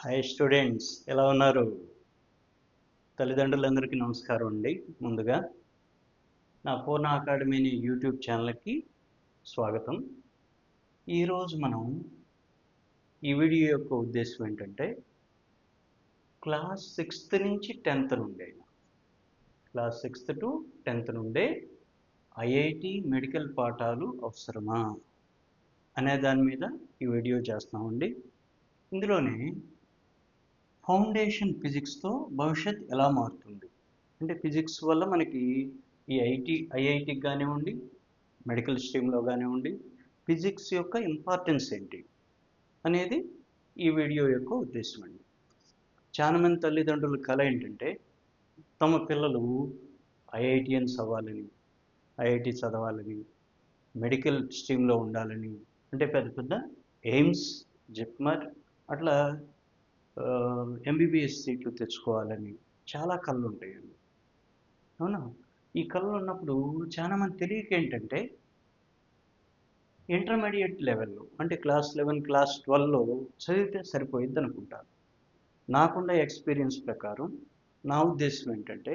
Hi students ఎలా ఉన్నారు? తల్లిదండ్రులందరికీ నమస్కారం అండి. ముందుగా నా పూర్ణ అకాడమీని యూట్యూబ్ ఛానల్కి స్వాగతం. ఈరోజు మనం ఈ వీడియో యొక్క ఉద్దేశం ఏంటంటే క్లాస్ సిక్స్త్ నుంచి టెన్త్ నుండే క్లాస్ సిక్స్త్ టు టెన్త్ నుండే ఐఐటి మెడికల్ పాఠాలు అవసరమా? అనే దాని మీద ఈ వీడియో చేస్తామండి ఇందులోనే ఫౌండేషన్ ఫిజిక్స్తో భవిష్యత్ ఎలా మారుతుంది? అంటే ఫిజిక్స్ వల్ల మనకి ఈ ఐటీ ఐఐటికి కానివ్వండి మెడికల్ స్ట్రీమ్లో కానివ్వండి ఫిజిక్స్ యొక్క ఇంపార్టెన్స్ ఏంటి అనేది ఈ వీడియో యొక్క ఉద్దేశం అండి. చాలామంది తల్లిదండ్రుల కళ ఏంటంటే తమ పిల్లలు ఐఐటిఎన్ అవ్వాలని ఐఐటి చదవాలని మెడికల్ స్ట్రీమ్లో ఉండాలని అంటే పెద్ద పెద్ద ఎయిమ్స్ జిప్మర్ అట్లా ఎంబీబీఎస్ సీట్లు తెచ్చుకోవాలని చాలా కళ్ళు ఉంటాయండి అవునా? ఈ కళ్ళు ఉన్నప్పుడు చాలామంది తెలియక ఏంటంటే ఇంటర్మీడియట్ లెవెల్లో అంటే క్లాస్ లెవెన్ క్లాస్ ట్వెల్వ్లో చదివితే సరిపోయిద్ది అనుకుంటారు. నాకున్న ఎక్స్పీరియన్స్ ప్రకారం నా ఉద్దేశం ఏంటంటే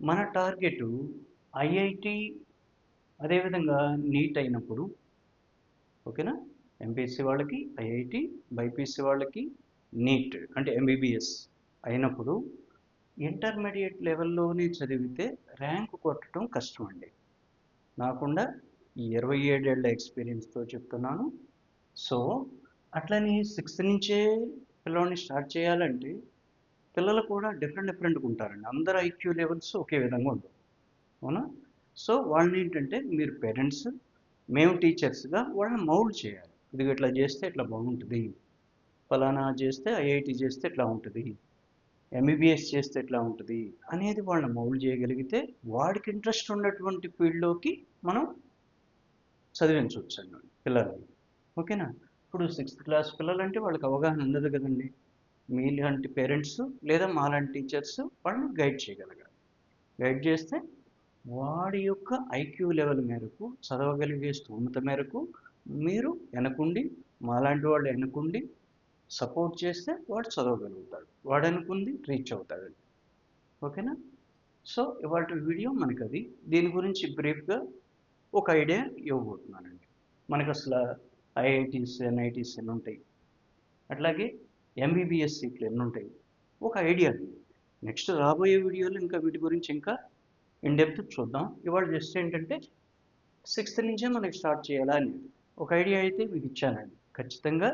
మన టార్గెట్ ఐఐటి అదేవిధంగా నీట్ అయినప్పుడు ఓకేనా? ఎంపీఎస్సీ వాళ్ళకి ఐఐటి బైపీసీ వాళ్ళకి నీట్ అంటే ఎంబీబీఎస్ అయినప్పుడు ఇంటర్మీడియట్ లెవెల్లోనే చదివితే ర్యాంక్ కొట్టడం కష్టం అండి నాకుండా ఈ ఇరవై ఏడేళ్ళ ఎక్స్పీరియన్స్తో చెప్తున్నాను. సో అట్లని సిక్స్త్ నుంచే పిల్లల్ని స్టార్ట్ చేయాలంటే పిల్లలు కూడా డిఫరెంట్ డిఫరెంట్గా ఉంటారండి. అందరు ఐక్యూ లెవెల్స్ ఒకే విధంగా ఉండవు. అవునా? సో వాళ్ళని ఏంటంటే మీరు పేరెంట్స్ మేము టీచర్స్గా వాళ్ళని మౌల్డ్ చేయాలి. ఇది ఇట్లా చేస్తే ఇట్లా బాగుంటుంది. ఫలానా చేస్తే ఐఐటి చేస్తే ఎట్లా ఉంటుంది? ఎంబీబీఎస్ చేస్తే ఎట్లా ఉంటుంది? అనేది వాళ్ళని మౌల్డ్ చేయగలిగితే వాడికి ఇంట్రెస్ట్ ఉన్నటువంటి ఫీల్డ్లోకి మనం చదివించవచ్చు అండి పిల్లల్ని. ఓకేనా? ఇప్పుడు సిక్స్త్ క్లాస్ పిల్లలంటే వాళ్ళకి అవగాహన ఉండదు కదండి. మీలాంటి పేరెంట్స్ లేదా మాలాంటి టీచర్స్ వాళ్ళని గైడ్ చేయగలగాలి. గైడ్ చేస్తే వాడి యొక్క ఐక్యూ లెవెల్ మేరకు చదవగలిగే స్థూమత మేరకు మీరు వెనకుండి మాలాంటి వాళ్ళు వెనకుండి సపోర్ట్ చేస్తే వాడు చదవగలుగుతాడు. వాడు అనుకుంది రీచ్ అవుతాడండి ఓకేనా? సో ఇవాళ వీడియో మనకు అది దీని గురించి బ్రీఫ్గా ఒక ఐడియా ఇవ్వబోతున్నానండి. మనకు అసలు ఐఐటీస్ ఎన్ఐటీస్ ఎన్ని ఉంటాయి అట్లాగే ఎంబీబీఎస్ సీట్లు ఎన్ని ఉంటాయి ఒక ఐడియా నెక్స్ట్ రాబోయే వీడియోలో ఇంకా వీటి గురించి ఇంకా ఇన్ డెప్త్ చూద్దాం. ఇవాళ జస్ట్ ఏంటంటే సిక్స్త్ నుంచే మనకి స్టార్ట్ చేయాలా అనేది ఒక ఐడియా అయితే మీకు ఇచ్చానండి ఖచ్చితంగా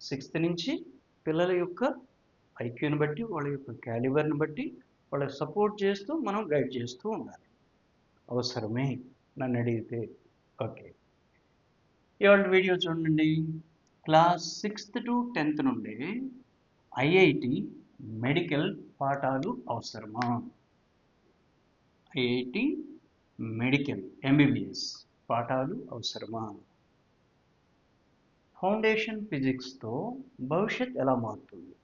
సిక్స్త్ నుంచి పిల్లల యొక్క ఐక్యూని బట్టి వాళ్ళ యొక్క క్యాలిబర్ని బట్టి వాళ్ళకి సపోర్ట్ చేస్తూ మనం గైడ్ చేస్తూ ఉండాలి. అవసరమే నన్ను అడిగితే. ఓకే. ఇవాళ వీడియో చూడండి. క్లాస్ సిక్స్త్ టు టెన్త్ నుండి ఐఐటి మెడికల్ పాఠాలు అవసరమా? ఐఐటి మెడికల్ ఎంబీబీఎస్ పాఠాలు అవసరమా? ఫౌండేషన్ ఫిజిక్స్తో భవిష్యత్ ఎలా మారుతుంది?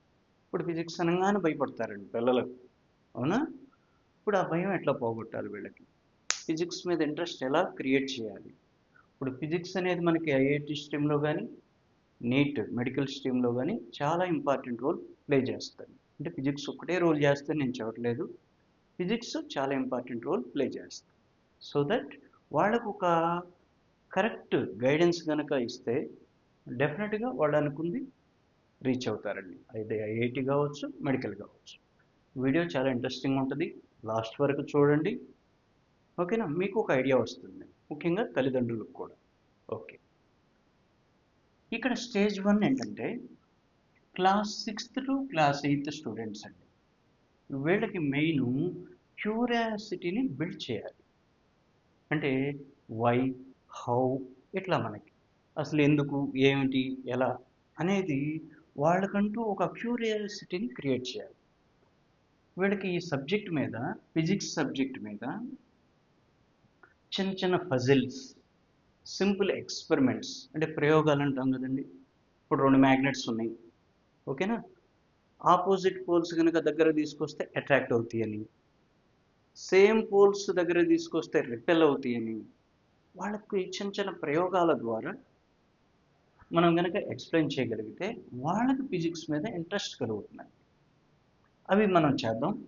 ఇప్పుడు ఫిజిక్స్ అనగానే భయపడతారండి పిల్లలకు. అవునా? ఇప్పుడు ఆ భయం ఎట్లా పోగొట్టాలి వీళ్ళకి? ఫిజిక్స్ మీద ఇంట్రెస్ట్ ఎలా క్రియేట్ చేయాలి? ఇప్పుడు ఫిజిక్స్ అనేది మనకి ఐఐటి స్ట్రీమ్లో కానీ నీట్ మెడికల్ స్ట్రీమ్లో కానీ చాలా ఇంపార్టెంట్ రోల్ ప్లే చేస్తుంది. అంటే ఫిజిక్స్ ఒకటే రోల్ చేస్తే నేను చెప్పట్లేదు. ఫిజిక్స్ చాలా ఇంపార్టెంట్ రోల్ ప్లే చేస్తుంది. సో దట్ వాళ్ళకు ఒక కరెక్ట్ గైడెన్స్ కనుక ఇస్తే డెఫినెట్గా వాళ్ళు అనుకుంది రీచ్ అవుతారండి. అయితే ఐఐటి కావచ్చు మెడికల్ కావచ్చు. వీడియో చాలా ఇంట్రెస్టింగ్ ఉంటుంది. లాస్ట్ వరకు చూడండి. ఓకేనా? మీకు ఒక ఐడియా వస్తుంది. ముఖ్యంగా తల్లిదండ్రులకు కూడా. ఓకే. ఇక్కడ స్టేజ్ వన్ ఏంటంటే class sixth to class eighth students అండి. వీళ్ళకి మెయిన్ క్యూరియాసిటీని బిల్డ్ చేయాలి. అంటే వై హౌ ఇట్లా మనకి. అసలు ఎందుకు ఏమిటి? ఎలా? అనేది వాళ్ళకంటూ ఒక క్యూరియాసిటీని క్రియేట్ చేయాలి. వీళ్ళకి ఈ సబ్జెక్ట్ మీద ఫిజిక్స్ సబ్జెక్ట్ మీద చిన్న చిన్న ఫజిల్స్ సింపుల్ ఎక్స్పెరిమెంట్స్ అంటే ప్రయోగాలు అంటాం కదండి. ఇప్పుడు రెండు మ్యాగ్నెట్స్ ఉన్నాయి. ఓకేనా? ఆపోజిట్ పోల్స్ కనుక దగ్గర తీసుకొస్తే అట్రాక్ట్ అవుతాయని. సేమ్ పోల్స్ దగ్గర తీసుకొస్తే రిపెల్ అవుతాయని. వాళ్ళకి చిన్న చిన్న ప్రయోగాల ద్వారా మనం కనుక ఎక్స్ప్లెయిన్ చేయగలిగితే వాళ్ళకి ఫిజిక్స్ మీద ఇంట్రెస్ట్ కలుగుతున్నాయి అవి మనం చేద్దాం.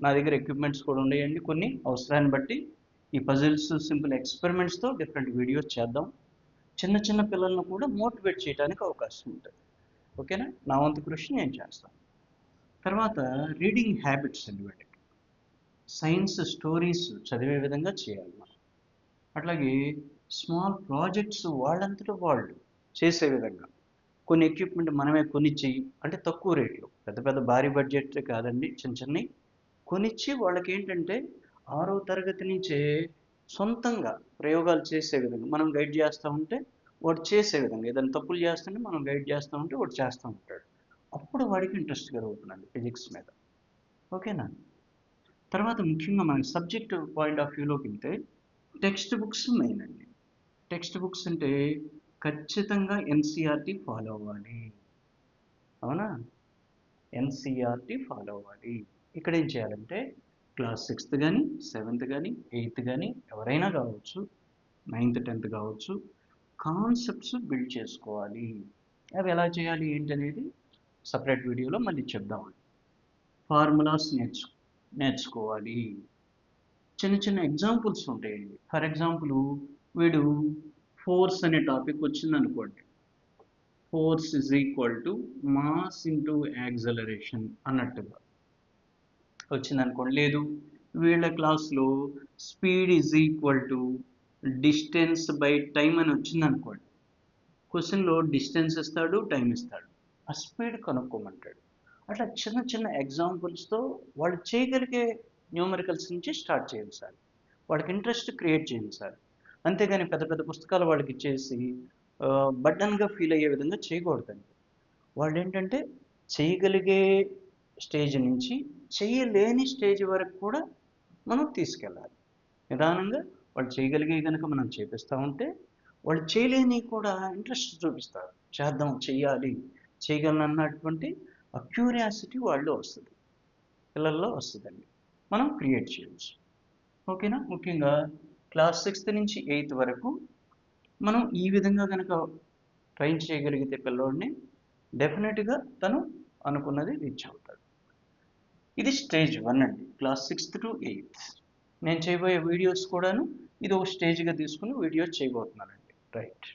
నా దగ్గర ఎక్విప్మెంట్స్ కూడా ఉన్నాయండి. కొన్ని అవసరాన్ని బట్టి ఈ పజిల్స్ సింపుల్ ఎక్స్పెరిమెంట్స్తో డిఫరెంట్ వీడియోస్ చేద్దాం. చిన్న చిన్న పిల్లలను కూడా మోటివేట్ చేయడానికి అవకాశం ఉంటుంది. ఓకేనా నా? వంతు కృషి నేను చేస్తాను. తర్వాత రీడింగ్ హ్యాబిట్స్ అండి వీళ్ళకి సైన్స్ స్టోరీస్ చదివే విధంగా చేయాలి మనం. అట్లాగే స్మాల్ ప్రాజెక్ట్స్ వాళ్ళంతటా వాళ్ళు. చేసే విధంగా. కొన్ని ఎక్విప్మెంట్ మనమే కొనిచ్చి అంటే తక్కువ రేట్లో పెద్ద పెద్ద భారీ బడ్జెట్ కాదండి చిన్న చిన్నవి కొనిచ్చి వాళ్ళకి ఏంటంటే ఆరో తరగతి నుంచే సొంతంగా ప్రయోగాలు చేసే విధంగా మనం గైడ్ చేస్తూ ఉంటే వాడు చేసే విధంగా ఏదైనా తప్పులు చేస్తుంటే మనం గైడ్ చేస్తూ ఉంటే వాడు చేస్తూ ఉంటాడు. అప్పుడు వాడికి ఇంట్రెస్ట్ కలుగుతుందండి ఫిజిక్స్ మీద. ఓకేనా? తర్వాత ముఖ్యంగా మనకి సబ్జెక్ట్ పాయింట్ ఆఫ్ వ్యూలోకి వెళ్తే టెక్స్ట్ బుక్స్ మెయిన్ అండి. టెక్స్ట్ బుక్స్ అంటే ఖచ్చితంగా ఎన్సీఆర్టీ ఫాలో అవ్వాలి. అవునా? ఎన్సీఆర్టీ ఫాలో అవ్వాలి. ఇక్కడ ఏం చేయాలంటే క్లాస్ సిక్స్త్ కానీ సెవెంత్ కానీ ఎయిత్ కానీ ఎవరైనా కావచ్చు నైన్త్ టెన్త్ కావచ్చు కాన్సెప్ట్స్ బిల్డ్ చేసుకోవాలి. అవి ఎలా చేయాలి ఏంటనేది సపరేట్ వీడియోలో మళ్ళీ చెప్దామండి ఫార్ములాస్ నేర్చు నేర్చుకోవాలి. చిన్న చిన్న ఎగ్జాంపుల్స్ ఉంటాయండి. ఫర్ ఎగ్జాంపుల్ వీడు ఫోర్స్ అనే టాపిక్ వచ్చింది అనుకోండి force is equal to mass into acceleration అన్నట్టుగా. వచ్చింది అనుకోండి లేదు. వీళ్ళ క్లాస్లో speed is equal to distance by time అని వచ్చింది అనుకోండి క్వశ్చన్లో డిస్టెన్స్ ఇస్తాడు టైం ఇస్తాడు. ఆ స్పీడ్ కనుక్కోమంటాడు. అట్లా చిన్న చిన్న ఎగ్జాంపుల్స్తో వాళ్ళు చేయగలిగే న్యూమరికల్స్ నుంచి స్టార్ట్ చేయండి సార్. వాళ్ళకి ఇంట్రెస్ట్ క్రియేట్ చేయండి సార్. అంతేగాని పెద్ద పెద్ద పుస్తకాలు వాళ్ళకి ఇచ్చేసి బడ్డన్గా ఫీల్ అయ్యే విధంగా చేయకూడదండి. వాళ్ళు ఏంటంటే చేయగలిగే స్టేజ్ నుంచి చేయలేని స్టేజ్ వరకు కూడా మనం తీసుకెళ్ళాలి. నిదానంగా వాళ్ళు చేయగలిగే కనుక మనం చేపిస్తూ ఉంటే వాళ్ళు చేయలేని కూడా ఇంట్రెస్ట్ చూపిస్తారు. చేద్దాం చేయాలి చేయగలను అన్నటువంటి ఆ క్యూరియాసిటీ వాళ్ళు వస్తుంది. పిల్లల్లో వస్తుందండి. మనం క్రియేట్ చేయవచ్చు ఓకేనా? ముఖ్యంగా క్లాస్ సిక్స్త్ నుంచి ఎయిత్ వరకు మనం ఈ విధంగా కనుక ట్రైన్ చేయగలిగితే పిల్లోడిని డెఫినెట్గా తను అనుకున్నది రీచ్ అవుతాడు. ఇది స్టేజ్ వన్ అండి. Class sixth to eighth. నేను చేయబోయే వీడియోస్ కూడాను ఇది ఒక స్టేజ్గా తీసుకుని videos చేయబోతున్నానండి. Right.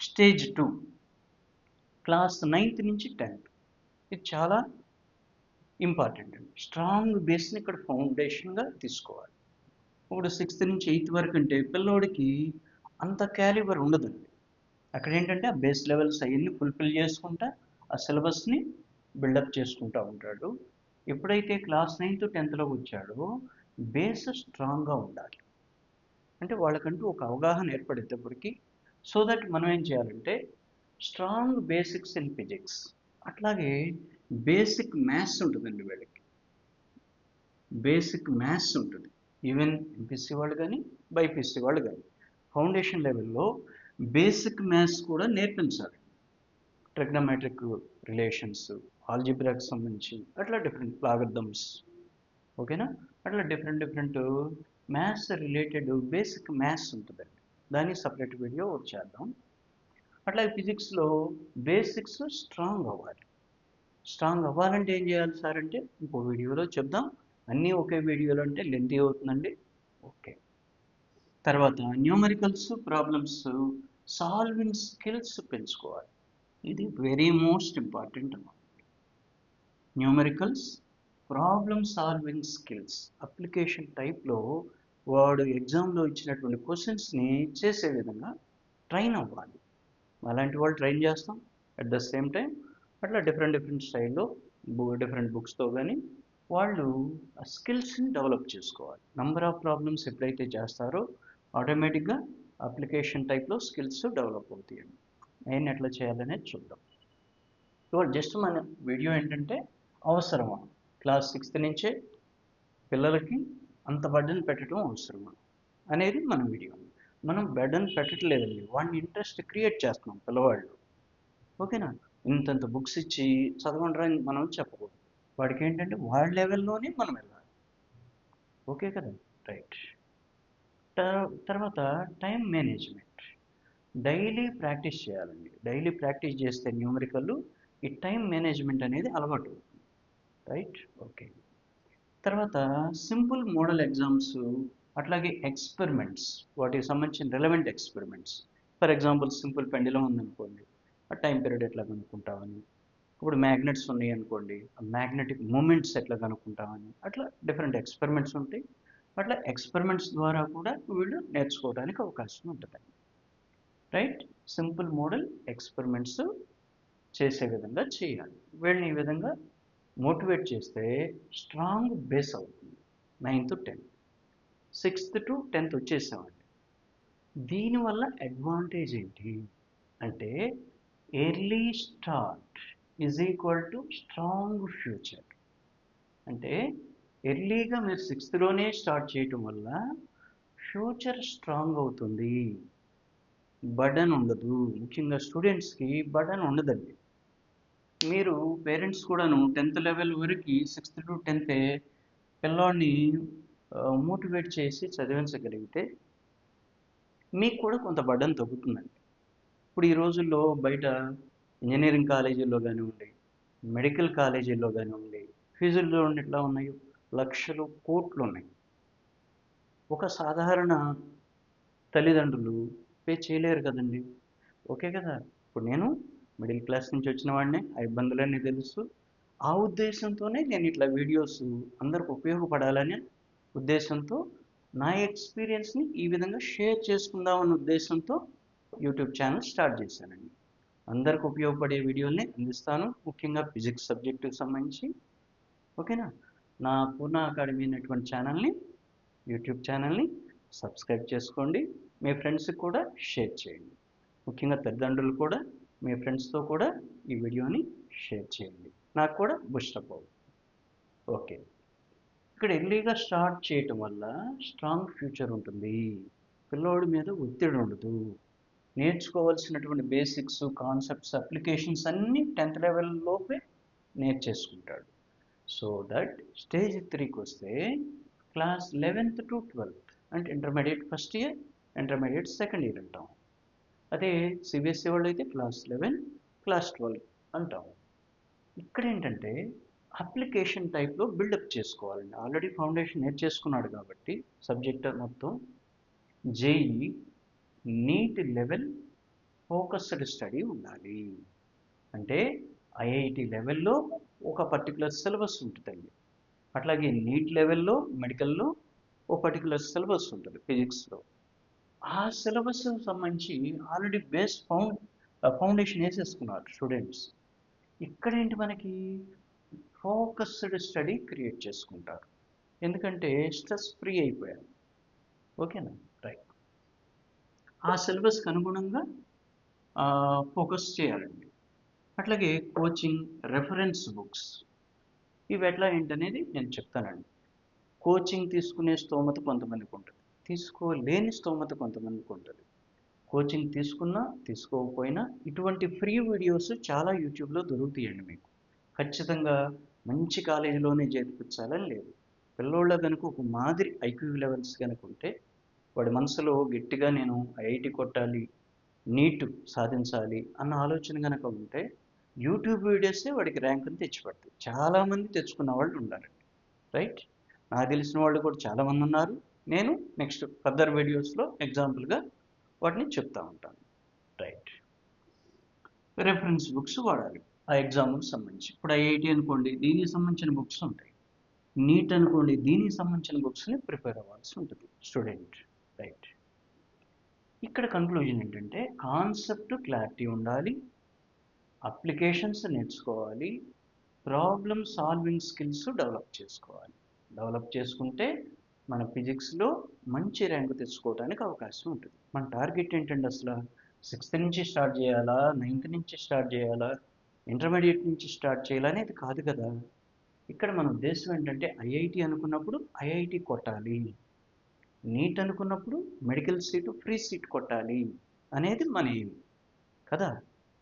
Stage two. Class ninth నుంచి టెన్త్. ఇది చాలా ఇంపార్టెంట్ అండి. స్ట్రాంగ్ బేస్ని ఇక్కడ ఫౌండేషన్గా తీసుకోవాలి. ఇప్పుడు సిక్స్త్ నుంచి ఎయిత్ వరకు అంటే పిల్లోడికి అంత క్యాలిబర్ ఉండదండి. అక్కడ ఏంటంటే ఆ బేస్ లెవెల్స్ అవన్నీ ఫుల్ఫిల్ చేసుకుంటా ఆ సిలబస్ని బిల్డప్ చేసుకుంటూ ఉంటాడు. ఎప్పుడైతే క్లాస్ నైన్త్ టెన్త్లోకి వచ్చాడో బేస్ స్ట్రాంగ్గా ఉండాలి. అంటే వాళ్ళకంటూ ఒక అవగాహన ఏర్పడేటప్పటికి సో దట్ మనం ఏం చేయాలంటే స్ట్రాంగ్ బేసిక్స్ ఇన్ ఫిజిక్స్ అట్లాగే బేసిక్ మ్యాథ్స్ ఉంటుందండి వీళ్ళకి. బేసిక్ మ్యాథ్స్ ఉంటుంది. ఈవెన్ ఎంపీసీ వాళ్ళు కానీ బైపీసీ వాళ్ళు కానీ ఫౌండేషన్ లెవెల్లో బేసిక్ మ్యాథ్స్ కూడా నేర్పించాలి. ట్రిగ్నమెట్రిక్ రిలేషన్స్ ఆల్జిబ్రాకి సంబంధించి అట్లా డిఫరెంట్ లాగర్థమ్స్ ఓకేనా అట్లా different different maths related basic maths ఉంటుందండి. దానికి సపరేట్ వీడియో చేద్దాం. అట్లాగే ఫిజిక్స్లో బేసిక్స్ స్ట్రాంగ్ అవ్వాలి. స్ట్రాంగ్ అవ్వాలంటే ఏం చేయాలి సార్ అంటే ఇంకో వీడియోలో చెప్దాం. అన్నీ ఒకే వీడియోలో అంటే లెంతీ అవుతుందండి. ఓకే తర్వాత న్యూమరికల్స్ ప్రాబ్లమ్స్ సాల్వింగ్ స్కిల్స్ పెంచుకోవాలి. ఇది వెరీ మోస్ట్ ఇంపార్టెంట్ అన్నమాట numericals problem solving skills application టైప్లో వాడు ఎగ్జామ్లో ఇచ్చినటువంటి క్వశ్చన్స్ని చేసే విధంగా ట్రైన్ అవ్వాలి. అలాంటి వాళ్ళు ట్రైన్ చేస్తాం. అట్ ద సేమ్ టైం అట్లా డిఫరెంట్ డిఫరెంట్ స్టైల్లో డిఫరెంట్ బుక్స్తో కానీ వాళ్ళు ఆ స్కిల్స్ని డెవలప్ చేసుకోవాలి. నంబర్ ఆఫ్ ప్రాబ్లమ్స్ ఎప్పుడైతే చేస్తారో ఆటోమేటిక్గా అప్లికేషన్ టైప్లో స్కిల్స్ డెవలప్ అవుతాయండి నేను ఎట్లా చేయాలనేది చూద్దాం. ఇవాళ జస్ట్ మన వీడియో ఏంటంటే అవసరమా? క్లాస్ సిక్స్త్ నుంచే పిల్లలకి అంత బర్డన్ పెట్టడం అవసరమా? అనేది మన వీడియో మనం బర్డన్ పెట్టట్లేదండి. వాడిని ఇంట్రెస్ట్ క్రియేట్ చేస్తున్నాం పిల్లవాళ్ళు. ఓకేనా? ఇంతంత బుక్స్ ఇచ్చి చదవండి అని మనం చెప్పకూడదు. వాడికి ఏంటంటే వాడి లెవెల్లోనే మనం వెళ్ళాలి. ఓకే కదా? రైట్. తర్వాత టైం మేనేజ్మెంట్. డైలీ ప్రాక్టీస్ చేయాలండి. డైలీ ప్రాక్టీస్ చేస్తే న్యూమరికల్ ఈ టైం మేనేజ్మెంట్ అనేది అలవాటు అవుతుంది. రైట్? ఓకే. తర్వాత సింపుల్ మోడల్ ఎగ్జామ్స్ అట్లాగే ఎక్స్పెరిమెంట్స్. వాటికి సంబంధించిన relevant experiments. For example simple pendulum ఉందనుకోండి. ఆ టైం పీరియడ్ ఎట్లా కనుక్కుంటామని ఇప్పుడు మ్యాగ్నెట్స్ ఉన్నాయి అనుకోండి ఆ మ్యాగ్నెటిక్ మూమెంట్స్ ఎట్లా కనుక్కుంటామని అట్లా డిఫరెంట్ ఎక్స్పెరిమెంట్స్ ఉంటాయి. అట్లా ఎక్స్పెరిమెంట్స్ ద్వారా కూడా వీళ్ళు నేర్చుకోవడానికి అవకాశం ఉంటుంది. రైట్ సింపుల్ మోడల్ ఎక్స్పెరిమెంట్స్ చేసే విధంగా చేయాలి. వీళ్ళని ఈ విధంగా మోటివేట్ చేస్తే స్ట్రాంగ్ బేస్ అవుతుంది. Ninth tenth sixth to tenth వచ్చేసామండి. దీనివల్ల అడ్వాంటేజ్ ఏంటి? అంటే early start is equal to strong future అంటే ఎర్లీగా మీరు సిక్స్త్లోనే స్టార్ట్ చేయటం వల్ల ఫ్యూచర్ స్ట్రాంగ్ అవుతుంది. బర్డన్ ఉండదు. ముఖ్యంగా స్టూడెంట్స్కి బర్డన్ ఉండదండి. మీరు పేరెంట్స్ కూడాను టెన్త్ లెవెల్ వరకు సిక్స్త్ టు టెన్తే పిల్లోడిని మోటివేట్ చేసి చదివించగలిగితే మీకు కూడా కొంత బర్డన్ తగ్గుతుందండి. ఇప్పుడు ఈ రోజుల్లో బయట ఇంజనీరింగ్ కాలేజీల్లో కానివ్వండి మెడికల్ కాలేజీల్లో కానివ్వండి ఫీజుల్లో ఎట్లా ఉన్నాయి లక్షలు కోట్లు ఉన్నాయి. ఒక సాధారణ తల్లిదండ్రులు పే చేయలేరు కదండి. ఓకే కదా? ఇప్పుడు నేను మిడిల్ క్లాస్ నుంచి వచ్చిన వాడిని ఆ ఇబ్బందులన్నీ తెలుసు. ఆ ఉద్దేశంతోనే నేను ఇట్లా వీడియోస్ అందరికి ఉపయోగపడాలనే ఉద్దేశంతో నా ఎక్స్పీరియన్స్ని ఈ విధంగా షేర్ చేసుకుందామన్న ఉద్దేశంతో యూట్యూబ్ ఛానల్ స్టార్ట్ చేశానండి. అందరికి ఉపయోగపడే వీడియోల్ని అందిస్తాను. ముఖ్యంగా ఫిజిక్స్ సబ్జెక్టుకి సంబంధించి. ఓకేనా? నా పూర్ణ అకాడమీ అనేటువంటి ఛానల్ని యూట్యూబ్ ఛానల్ని సబ్స్క్రైబ్ చేసుకోండి. మీ ఫ్రెండ్స్కి కూడా షేర్ చేయండి. ముఖ్యంగా తల్లిదండ్రులు కూడా మీ ఫ్రెండ్స్తో కూడా ఈ వీడియోని షేర్ చేయండి. నాకు కూడా బుస్టప్ అవుతుంది ఓకే. ఇక్కడ ఎర్లీగా స్టార్ట్ చేయటం వల్ల స్ట్రాంగ్ ఫ్యూచర్ ఉంటుంది. పిల్లోడి మీద ఒత్తిడి ఉండదు. నేర్చుకోవాల్సినటువంటి బేసిక్స్ కాన్సెప్ట్స్ అప్లికేషన్స్ అన్నీ టెన్త్ లెవెల్లోపే నేర్చేసుకుంటాడు. సో దట్ స్టేజ్ త్రీకి వస్తే క్లాస్ లెవెన్త్ టు ట్వెల్త్ అంటే intermediate first year intermediate second year అంటాం. అదే సిబిఎస్ఈ వాళ్ళు అయితే క్లాస్ లెవెన్ క్లాస్ ట్వెల్వ్ అంటాం. ఇక్కడ ఏంటంటే అప్లికేషన్ టైప్లో బిల్డప్ చేసుకోవాలండి. ఆల్రెడీ ఫౌండేషన్ నేర్చేసుకున్నాడు కాబట్టి సబ్జెక్ట్ మొత్తం. JEE NEET level focused study ఉండాలి. అంటే ఐఐటి లెవెల్లో ఒక పర్టికులర్ సిలబస్ ఉంటుందండి. అట్లాగే నీట్ లెవెల్లో మెడికల్లో ఒక పర్టికులర్ సిలబస్ ఉంటుంది ఫిజిక్స్లో. ఆ సిలబస్ సంబంధించి ఆల్రెడీ బేస్ ఫౌండ్ ఫౌండేషన్ వేసేసుకున్నారు స్టూడెంట్స్. ఇక్కడేంటి మనకి? ఫోకస్డ్ స్టడీ క్రియేట్ చేసుకుంటారు. ఎందుకంటే స్ట్రెస్ ఫ్రీ అయిపోయారు. ఓకేనా? ఆ సిలబస్కి అనుగుణంగా ఫోకస్ చేయాలండి. అట్లాగే కోచింగ్ రెఫరెన్స్ బుక్స్ ఇవి ఎట్లా ఏంటనేది నేను చెప్తానండి. కోచింగ్ తీసుకునే స్తోమత కొంతమందికి ఉంటుంది. తీసుకోలేని స్తోమత కొంతమందికి ఉంటుంది. కోచింగ్ తీసుకున్నా తీసుకోకపోయినా ఇటువంటి ఫ్రీ వీడియోస్ చాలా యూట్యూబ్లో దొరుకుతాయండి మీకు. ఖచ్చితంగా మంచి కాలేజీలోనే చేర్పించాలని లేదు. పిల్లోళ్ళ కనుక ఒక మాదిరి ఐక్యూ లెవెల్స్ కనుక ఉంటే వాడి మనసులో గట్టిగా నేను ఐఐటి కొట్టాలి నీట్ సాధించాలి అన్న ఆలోచన కనుక ఉంటే యూట్యూబ్ వీడియోసే వాడికి ర్యాంకుని తెచ్చిపెడతాయి. చాలామంది తెచ్చుకున్న వాళ్ళు ఉన్నారండి రైట్? నాకు తెలిసిన వాళ్ళు కూడా చాలామంది ఉన్నారు. నేను నెక్స్ట్ ఫర్దర్ వీడియోస్లో ఎగ్జాంపుల్గా వాటిని చెప్తా ఉంటాను. రైట్? రెఫరెన్స్ బుక్స్ వాడాలి. ఆ ఎగ్జామ్కి సంబంధించి. ఇప్పుడు ఐఐటి అనుకోండి దీనికి సంబంధించిన బుక్స్ ఉంటాయి. నీట్ అనుకోండి దీనికి సంబంధించిన బుక్స్ని ప్రిపేర్ అవ్వాల్సి ఉంటుంది. స్టూడెంట్ రైట్ ఇక్కడ కన్క్లూజన్ ఏంటంటే కాన్సెప్ట్ క్లారిటీ ఉండాలి అప్లికేషన్స్ నేర్చుకోవాలి ప్రాబ్లమ్ సాల్వింగ్ స్కిల్స్ డెవలప్ చేసుకోవాలి. డెవలప్ చేసుకుంటే మన ఫిజిక్స్లో మంచి ర్యాంక్ తెచ్చుకోవడానికి అవకాశం ఉంటుంది. మన టార్గెట్ ఏంటంటే అసలు? సిక్స్త్ నుంచి స్టార్ట్ చేయాలా? నైన్త్ నుంచి స్టార్ట్ చేయాలా? ఇంటర్మీడియట్ నుంచి స్టార్ట్ చేయాలా అనేది కాదు కదా. ఇక్కడ మన ఉద్దేశం ఏంటంటే ఐఐటి అనుకున్నప్పుడు ఐఐటి కొట్టాలి. నీట్ అనుకున్నప్పుడు మెడికల్ సీటు ఫ్రీ సీట్ కొట్టాలి అనేది మన ఎయిమ్ కదా?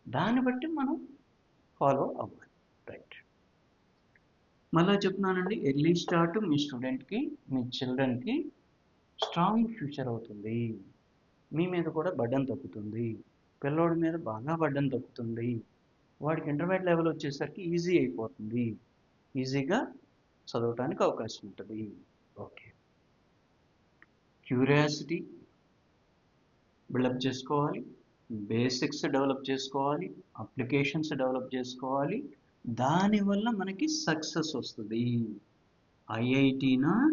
దాన్ని బట్టి మనం ఫాలో అవ్వాలి. రైట్ మళ్ళీ చెప్తున్నానండి ఎర్లీ స్టార్ట్ మీ స్టూడెంట్కి మీ చిల్డ్రన్కి స్ట్రాంగ్ ఫ్యూచర్ అవుతుంది. మీ మీద కూడా బడ్డం తగ్గుతుంది. పిల్లోడి మీద బాగా బడ్డన్ తగ్గుతుంది. వాడికి ఇంటర్మీడియట్ లెవెల్ వచ్చేసరికి ఈజీ అయిపోతుంది. ఈజీగా చదవటానికి అవకాశం ఉంటుంది. ఓకే. క్యూరియాసిటీ బిల్డప్ చేసుకోవాలి బేసిక్స్ డెవలప్ చేసుకోవాలి అప్లికేషన్స్ డెవలప్ చేసుకోవాలి. దానివల్ల మనకి సక్సెస్ వస్తుంది. ఐఐటీనా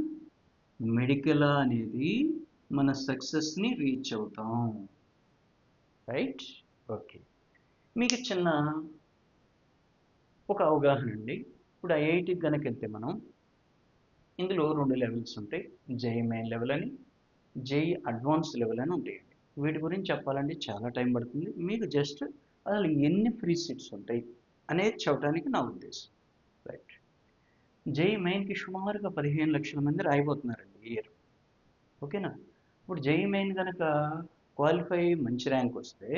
మెడికల్ అనేది మన సక్సెస్ని రీచ్ అవుతాం. రైట్? ఓకే. మీకు చిన్న ఒక అవగాహన అండి. ఇప్పుడు ఐఐటికి కనుక వెళ్తే మనం ఇందులో రెండు లెవెల్స్ ఉంటాయి. జై మెయిన్ లెవెల్ అని జేఈ అడ్వాన్స్ లెవెల్ అని ఉంటాయండి వీటి గురించి చెప్పాలంటే చాలా టైం పడుతుంది. మీకు జస్ట్ అసలు ఎన్ని ఫ్రీ సీట్స్ ఉంటాయి అనేది చెప్పడానికి నా ఉద్దేశం. రైట్ జేఈ మెయిన్కి సుమారుగా పదిహేను లక్షల మంది రాయిపోతున్నారండి ఇయర్ ఓకేనా ఇప్పుడు జేఈ మెయిన్ కనుక క్వాలిఫై మంచి ర్యాంక్ వస్తే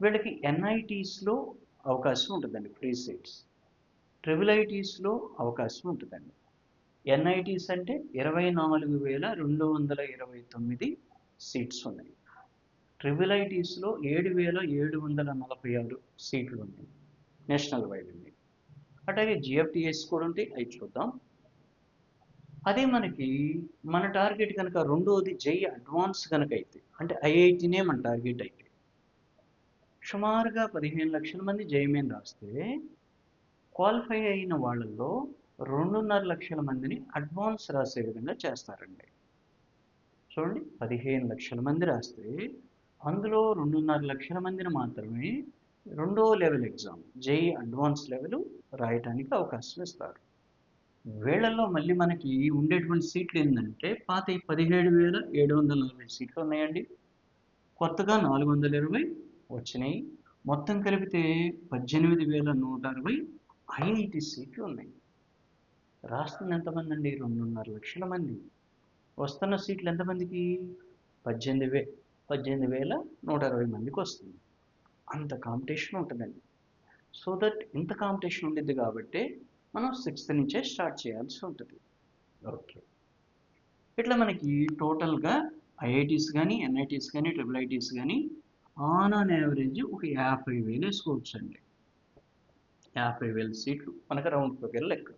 వీళ్ళకి ఎన్ఐటీస్లో అవకాశం ఉంటుందండి ఫ్రీ సీట్స్ ట్రిబుల్ ఐటీస్లో అవకాశం ఉంటుందండి. ఎన్ఐటీస్ అంటే ఇరవై నాలుగు వేల రెండు వందల ఇరవై తొమ్మిది సీట్స్ ఉన్నాయి. ట్రిపుల్ ఐటీస్లో ఏడు వేల ఏడు వందల నలభై ఆరు సీట్లు ఉన్నాయి. నేషనల్ వైడ్ ఉంది అట్లాగే జిఎఫ్టిఎస్ కూడా ఉంటాయి అవి చూద్దాం. అదే మనకి మన టార్గెట్ కనుక రెండోది జై అడ్వాన్స్ కనుక అయితే అంటే ఐఐటీనే మన టార్గెట్ అయితే సుమారుగా పదిహేను లక్షల మంది జైమేన్ రాస్తే క్వాలిఫై అయిన వాళ్ళల్లో రెండున్నర లక్షల మందిని అడ్వాన్స్ రాసే విధంగా చేస్తారండి. చూడండి పదిహేను లక్షల మంది రాస్తే అందులో రెండున్నర లక్షల మందిని మాత్రమే రెండో level exam JEE advance level రాయటానికి అవకాశం ఇస్తారు. వేళల్లో మళ్ళీ మనకి ఉండేటువంటి సీట్లు ఏంటంటే పాత పదిహేడు వేల ఏడు వందల నలభై సీట్లు ఉన్నాయండి. కొత్తగా నాలుగు వందల ఇరవై వచ్చినాయి. మొత్తం కలిపితే పద్దెనిమిది వేల నూట అరవై ఐఐటి సీట్లు ఉన్నాయి. రాస్తున్న ఎంతమంది అండి రెండున్నర లక్షల మంది. వస్తున్న సీట్లు ఎంతమందికి? పద్దెనిమిది వే పద్దెనిమిది వేల నూట అరవై మందికి వస్తుంది. అంత కాంపిటీషన్ ఉంటుందండి. సో దట్ ఇంత కాంపిటీషన్ ఉండిద్ది కాబట్టి మనం సిక్స్త్ నుంచే స్టార్ట్ చేయాల్సి ఉంటుంది. ఓకే. ఇట్లా మనకి టోటల్గా ఐఐటీస్ కానీ ఎన్ఐటీస్ కానీ ట్రిపుల్ ఐటీస్ కానీ ఆన్ ఆన్ యావరేజ్ ఒక యాభై వేలు వేసుకోవచ్చు అండి యాభై వేల సీట్లు మనకు రౌండ్ ఫిగర్ లెక్క.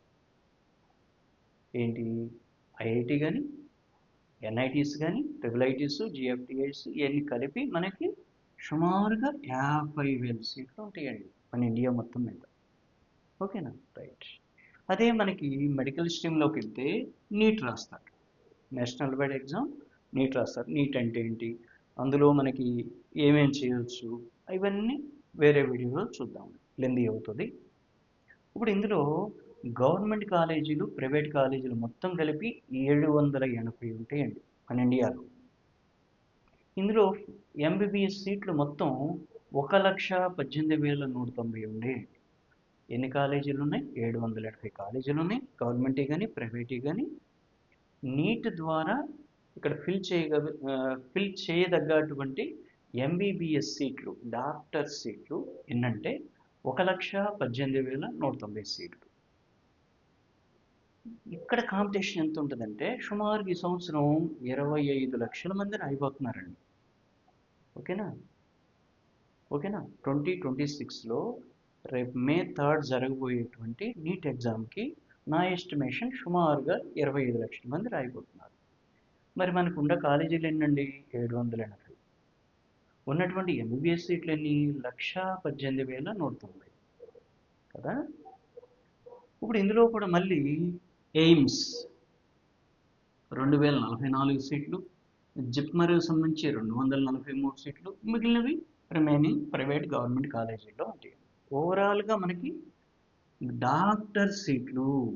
ఏంటి? ఐఐటి కానీ ఎన్ఐటీస్ కానీ ట్రిపుల్ ఐటీస్ జిఎఫ్టిఐస్ ఇవన్నీ కలిపి మనకి సుమారుగా యాభై వేల సీట్లు ఉంటాయండి మన ఇండియా మొత్తం మీద. ఓకేనా? రైట్. అదే మనకి మెడికల్ స్ట్రీమ్లోకి వెళ్తే నీట్ రాస్తారు. నేషనల్ వైడ్ ఎగ్జామ్ నీట్ రాస్తారు. నీట్ అంటే ఏంటి? అందులో మనకి ఏమేం చేయొచ్చు? ఇవన్నీ వేరే వీడియోలో చూద్దాం. లెందీ అవుతుంది. ఇప్పుడు ఇందులో గవర్నమెంట్ కాలేజీలు ప్రైవేట్ కాలేజీలు మొత్తం కలిపి ఏడు వందల ఎనభై ఉంటాయండి మన ఇండియాలో ఇందులో ఎంబీబీఎస్ సీట్లు మొత్తం ఒక లక్ష పద్దెనిమిది వేల నూట తొంభై ఉండేయండి ఎన్ని కాలేజీలు ఉన్నాయి ఏడు వందల ఎనభై కాలేజీలు ఉన్నాయి గవర్నమెంటే కానీ ప్రైవేటే కానీ నీట్ ద్వారా ఇక్కడ ఫిల్ చేయగ ఫిల్ చేయదగ్గటువంటి ఎంబీబీఎస్ సీట్లు డాక్టర్ సీట్లు ఎన్నంటే ఒక లక్ష పద్దెనిమిది వేల నూట తొంభై సీట్లు. ఇక్కడ కాంపిటీషన్ ఎంత ఉంటుందంటే సుమారు ఈ సంవత్సరం ఇరవై ఐదు లక్షల మంది రాయిపోతున్నారండి. ఓకేనా? ఓకేనా? ట్వంటీ ట్వంటీ సిక్స్లో రేపు మే థర్డ్ జరగబోయేటువంటి నీట్ ఎగ్జామ్కి నా ఎస్టిమేషన్ సుమారుగా ఇరవై ఐదు లక్షల మంది రాయిపోతున్నారు. మరి మనకు ఉన్న కాలేజీలు ఎన్నండి? ఏడు వందల ఎనభై ఉన్నటువంటి ఎంబీబీఎస్ సీట్లు ఎన్ని లక్ష పద్దెనిమిది వేల నూట తొంభై. కదా? ఇప్పుడు ఇందులో కూడా మళ్ళీ ఎయిమ్స్ రెండు వేల నలభై నాలుగు సీట్లు జిప్మర్ సంబంధించి రెండు వందల నలభై మూడు సీట్లు మిగిలినవి రిమైనింగ్ ప్రైవేట్ గవర్నమెంట్ కాలేజీల్లో ఉంటాయి. ఓవరాల్గా మనకి డాక్టర్ సీట్లు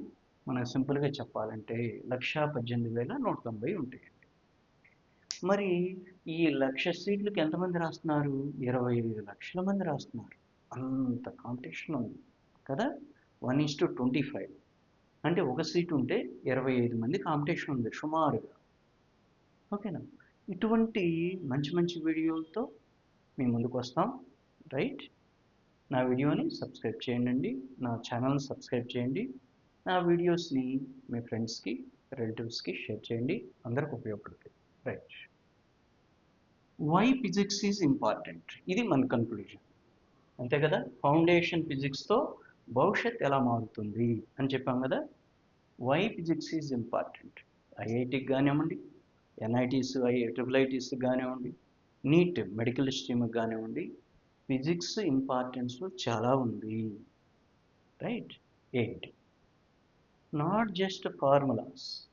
మనకు సింపుల్గా చెప్పాలంటే లక్ష పద్దెనిమిది వేల నూట తొంభై ఉంటాయండి. మరి ఈ లక్ష సీట్లకు ఎంతమంది రాస్తున్నారు? ఇరవై ఐదు లక్షల మంది రాస్తున్నారు. అంత కాంపిటీషన్ ఉంది కదా? One is to twenty five. అంటే ఒక సీట్ ఉంటే ఇరవై ఐదు మంది కాంపిటీషన్ ఉంది సుమారుగా. ఓకేనా? ఇటువంటి మంచి మంచి వీడియోలతో మీ ముందుకు వస్తాం. రైట్? నా వీడియోని సబ్స్క్రైబ్ చేయండి నా ఛానల్ని సబ్స్క్రైబ్ చేయండి. నా వీడియోస్ని మీ ఫ్రెండ్స్కి రిలేటివ్స్కి షేర్ చేయండి. అందరికి ఉపయోగపడుతుంది. Right? Why physics is important ఇది మన కన్క్లూజన్ అంతే కదా? ఫౌండేషన్ ఫిజిక్స్తో భవిష్యత్ ఎలా మారుతుంది అని చెప్పాం కదా? వై ఫిజిక్స్ ఈజ్ ఇంపార్టెంట్ ఐఐటికి కానివ్వండి ఎన్ఐటీస్ ఐ ట్రిపుల్ కానివ్వండి నీట్ మెడికల్ స్ట్రీమ్కి కానివ్వండి ఫిజిక్స్ ఇంపార్టెన్స్ చాలా ఉంది. రైట్ ఏంటి not just formulas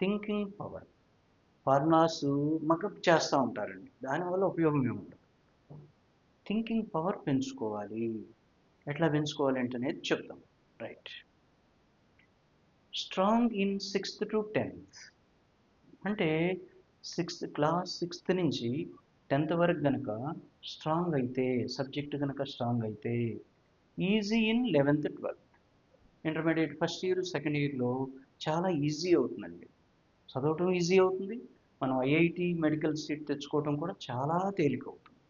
thinking power formulas mug up చేస్తూ ఉంటారండి. దానివల్ల ఉపయోగం ఏముండదు? థింకింగ్ పవర్ పెంచుకోవాలి. ఎట్లా పెంచుకోవాలి అంటే అనేది చెప్తాం. Right strong in sixth to tenth అంటే సిక్స్త్ క్లాస్ సిక్స్త్ నుంచి టెన్త్ వరకు కనుక స్ట్రాంగ్ అయితే సబ్జెక్ట్ కనుక స్ట్రాంగ్ అయితే easy in eleventh twelfth intermediate first year second ఇయర్లో చాలా ఈజీ అవుతుందండి. చదవటం ఈజీ అవుతుంది. మనం ఐఐటి మెడికల్ సీట్ తెచ్చుకోవటం కూడా చాలా తేలిక అవుతుంది.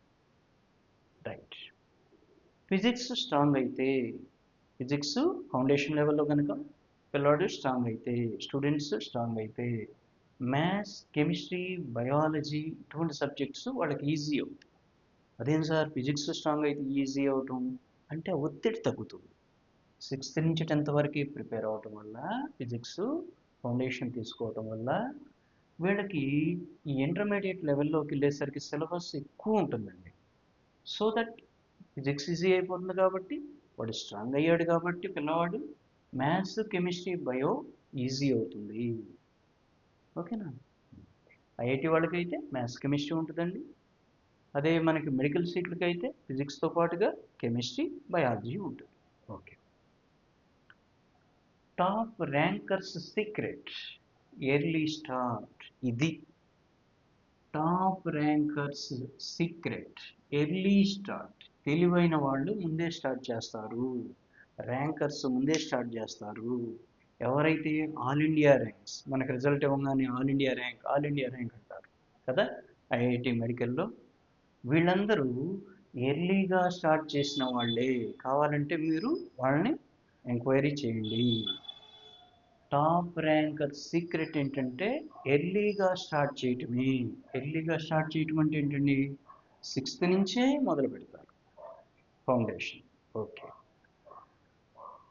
రైట్ ఫిజిక్స్ స్ట్రాంగ్ అయితే ఫిజిక్స్ ఫౌండేషన్ లెవెల్లో కనుక పిల్లాడు స్ట్రాంగ్ అయితే స్టూడెంట్స్ స్ట్రాంగ్ అయితే మ్యాథ్స్ కెమిస్ట్రీ బయాలజీ ఇటువంటి సబ్జెక్ట్స్ వాళ్ళకి ఈజీ అవుతాయి. అదేం సార్ ఫిజిక్స్ స్ట్రాంగ్ అయితే ఈజీ అవటం అంటే ఒత్తిడి తగ్గుతుంది. సిక్స్త్ నుంచి టెన్త్ వరకు ప్రిపేర్ అవటం వల్ల ఫిజిక్స్ ఫౌండేషన్ తీసుకోవటం వల్ల వీళ్ళకి ఈ ఇంటర్మీడియట్ లెవెల్లోకి వెళ్ళేసరికి సిలబస్ ఎక్కువ ఉంటుందండి. సో దట్ ఫిజిక్స్ ఈజీ అయిపోతుంది కాబట్టి వాడు స్ట్రాంగ్ అయ్యాడు కాబట్టి పిల్లవాడు మ్యాథ్స్ కెమిస్ట్రీ బయో ఈజీ అవుతుంది. ఓకేనా ఐఐటి వాళ్ళకైతే మ్యాథ్స్ కెమిస్ట్రీ ఉంటుందండి. అదే మనకి మెడికల్ సీట్లకి అయితే ఫిజిక్స్తో పాటుగా కెమిస్ట్రీ బయాలజీ ఉంటుంది. Okay top rankers secret early start ఇది. Top rankers secret early start తెలివైన వాళ్ళు ముందే స్టార్ట్ చేస్తారు. ర్యాంకర్స్ ముందే స్టార్ట్ చేస్తారు. ఎవరైతే ఆల్ ఇండియా ర్యాంక్స్ మనకు రిజల్ట్ ఇవ్వగానే all India rank all India rank అంటారు కదా? ఐఐటి మెడికల్లో. వీళ్ళందరూ ఎర్లీగా స్టార్ట్ చేసిన వాళ్ళే. కావాలంటే మీరు వాళ్ళని ఎంక్వైరీ చేయండి. టాప్ ర్యాంకర్ సీక్రెట్ ఏంటంటే ఎర్లీగా స్టార్ట్ చేయటమే. ఎర్లీగా స్టార్ట్ చేయటం అంటే ఏంటండి? సిక్స్త్ నుంచే మొదలు పెడతారు foundation. Okay.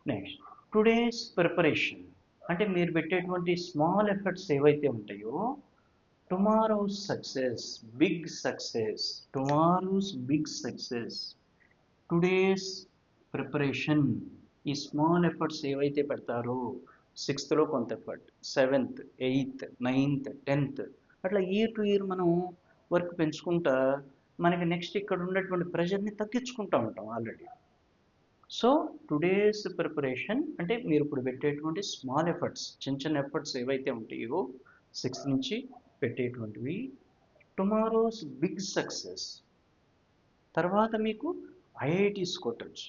Next today's preparation అంటే మీరు పెట్టేటువంటి స్మాల్ ఎఫర్ట్స్ ఏవైతే ఉంటాయో tomorrow's success big success tomorrow's big success today's preparation ఈ స్మాల్ ఎఫర్ట్స్ ఏవైతే పెడతారో సిక్స్త్లో కొంత effort seventh eighth ninth tenth అట్లా ఇయర్ టు ఇయర్ మనం వర్క్ పెంచుకుంటా మనకి నెక్స్ట్ ఇక్కడ ఉన్నటువంటి ప్రెషర్ని తగ్గించుకుంటూ ఉంటాం ఆల్రెడీ సో టుడేస్ ప్రిపరేషన్ అంటే మీరు ఇప్పుడు పెట్టేటువంటి స్మాల్ ఎఫర్ట్స్ చిన్న చిన్న ఎఫర్ట్స్ ఏవైతే ఉంటాయో సిక్స్ నుంచి పెట్టేటువంటివి టుమారోస్ బిగ్ సక్సెస్ తర్వాత మీకు ఐఐటీస్ కొట్టచ్చు.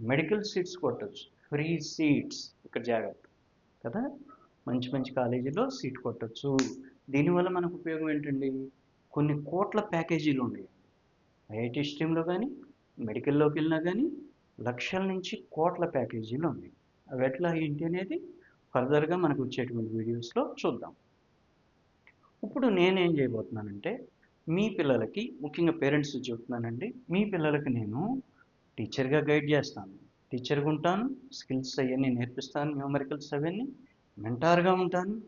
మెడికల్ సీట్స్ కొట్టచ్చు. ఫ్రీ సీట్స్ ఇక్కడ జాగ్రత్త. కదా? మంచి మంచి కాలేజీలో సీట్ కొట్టచ్చు. దీనివల్ల మనకు ఉపయోగం ఏంటండి? కొన్ని కోట్ల ప్యాకేజీలు ఉన్నాయి ఐఐటి స్ట్రీమ్లో కానీ మెడికల్లోకి వెళ్ళినా కానీ లక్షల నుంచి కోట్ల ప్యాకేజీలు ఉన్నాయి. అవి ఎట్లా ఏంటి అనేది ఫర్దర్గా మనకు వచ్చేటువంటి వీడియోస్లో చూద్దాం. ఇప్పుడు నేనేం చేయబోతున్నానంటే మీ పిల్లలకి ముఖ్యంగా పేరెంట్స్ చెబుతున్నానండి మీ పిల్లలకి నేను టీచర్గా గైడ్ చేస్తాను. టీచర్గా ఉంటాను స్కిల్స్ అవన్నీ నేర్పిస్తాను న్యూమరికల్స్ అవన్నీ మెంటార్గా ఉంటాను.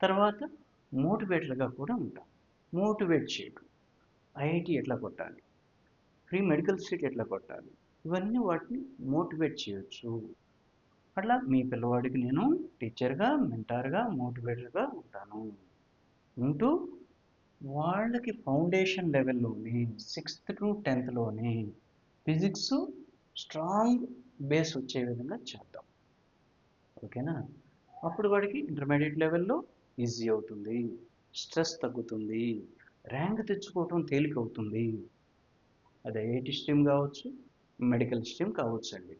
తర్వాత మోటివేటర్గా కూడా ఉంటాను. మోటివేట్ చేయడం ఐఐటి ఎట్లా కొట్టాలి? ఫ్రీ మెడికల్ సీట్ ఎట్లా కొట్టాలి? ఇవన్నీ వాటిని మోటివేట్ చేయొచ్చు. అట్లా మీ పిల్లవాడికి నేను టీచర్గా మెంటార్గా మోటివేటర్గా ఉంటాను. ఉంటూ వాళ్ళకి ఫౌండేషన్ లెవెల్లోనే సిక్స్త్ టు టెన్త్లోనే ఫిజిక్స్ స్ట్రాంగ్ బేస్ వచ్చే విధంగా చేద్దాం. ఓకేనా? అప్పుడు వాడికి ఇంటర్మీడియట్ లెవెల్లో ఈజీ అవుతుంది. స్ట్రెస్ తగ్గుతుంది. ర్యాంక్ తెచ్చుకోవటం తేలికవుతుంది అది ఐఐటి స్ట్రీమ్ కావచ్చు? మెడికల్ స్ట్రీమ్ కావచ్చు అండి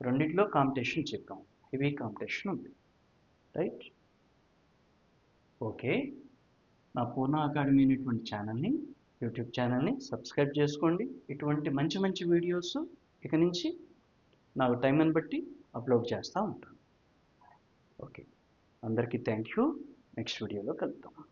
రెండిట్లో కాంపిటీషన్ చెప్పాం. హెవీ కాంపిటీషన్ ఉంది. రైట్? ఓకే. నా పూర్ణ అకాడమీ అనేటువంటి ఛానల్ని యూట్యూబ్ ఛానల్ని సబ్స్క్రైబ్ చేసుకోండి. ఇటువంటి మంచి మంచి వీడియోస్ ఇక నుంచి నాకు టైంని బట్టి అప్లోడ్ చేస్తూ ఉంటాను. ఓకే. అందరికీ థ్యాంక్ యూ. నెక్స్ట్ వీడియోలో కలుద్దాం.